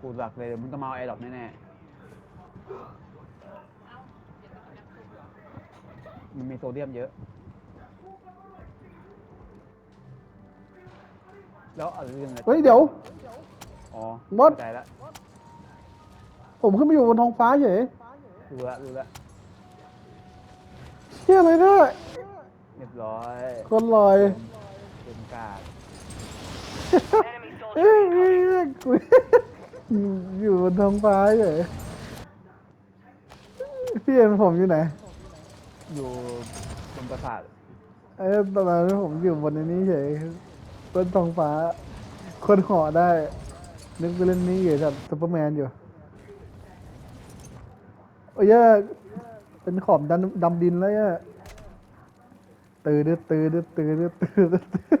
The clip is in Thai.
กูหลักเลยเดี๋ยวมึงต้องมาเอาไอ้ดอกแน่ๆมันมีโซเดียมเยอะ แล้วอะไรเรื่องอะไรเฮ้ยเดี๋ยว อ๋อมด เข้าใจแล้วผมขึ้นไปอยู่บนท้องฟ้าเฉยรู้ละรู้ละเชี่ยอะไรเนี่ยเรียบร้อยคนลอยเป็นกาด Enemy เอ้ย soldier เอ้ย incoming. เอ้ยกู อยู่อยู่บนท้องฟ้าเฉยพี่เอ็นผมอยู่ไหน อยู่บนปราสาทเอ้ยตอนนั้นผมอยู่บนนี้เฉยบนท้องฟ้า คนห่อได้ นึกไปเล่นนี้อยู่แบบซูเปอร์แมนอยู่ โอ้ยเหี้ยเป็นขอบดำดำดินแล้วเนี่ยตื่นดึดตื่นดึดตื่นดึดตื่นดึดตื่น